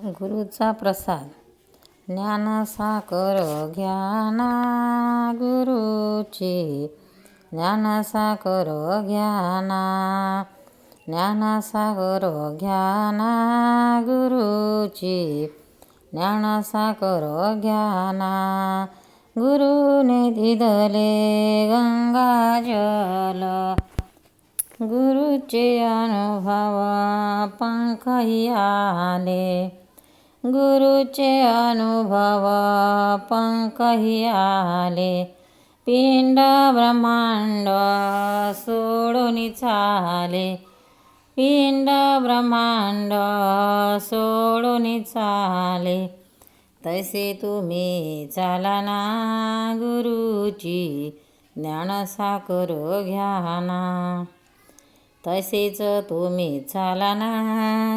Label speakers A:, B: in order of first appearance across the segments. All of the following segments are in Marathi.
A: गुरुचा प्रसाद. ज्ञान साकर घ्याना गुरुची. ज्ञान साकर घ्याना ज्ञान साकर घ्याना गुरुची. ज्ञान साकर घ्याना गुरुने दिदले गंगाजल गुरुचे अनुभव पंखही आले. गुरुचे अनुभव पंखही आले. पिंड ब्रह्मांड सोडून चाले. पिंड ब्रह्मांड सोडून चाले. तसे तुम्ही चाला ना गुरुची ज्ञानसाकर घ्या ना. तसेच तुम्ही चाला ना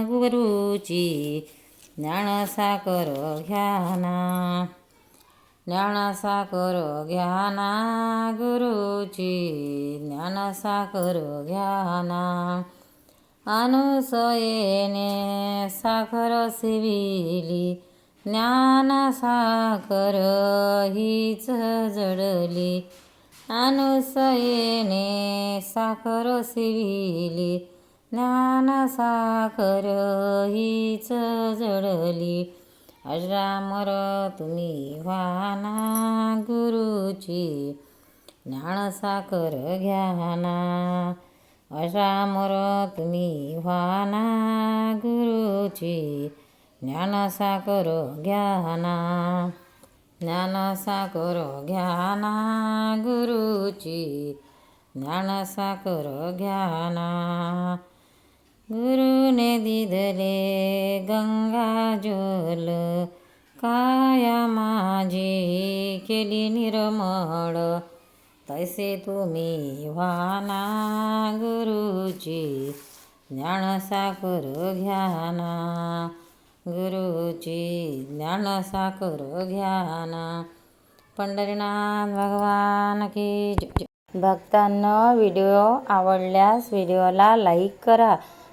A: गुरुची ज्ञानसाकर घ्या ना ज्ञानसाकर घ्या ना गुरुची ज्ञानसाकर घ्या ना अनुसयेने साखर सिविली. ज्ञान साखर हीच जडली. अनुसयेने साखर सिविली. ज्ञान साखर हीच जडली. अजरामर तुम्ही व्हाना गुरुची ज्ञान साखर घ्याना अजरामर तुम्ही व्हाना गुरुची ज्ञान साखर घ्याना ज्ञान साखर घ्याना गुरुची ज्ञान साखर घ्याना गुरुने दिदले गंगाजल काया माझी केली निर्मळ. तैसे तुम्ही व्हाना गुरुची ज्ञानसाकर घ्याना. गुरुची ज्ञानसाकर घ्याना. पंढरीनाथ भगवान की भक्तांना व्हिडिओ आवडल्यास व्हिडिओला लाईक करा.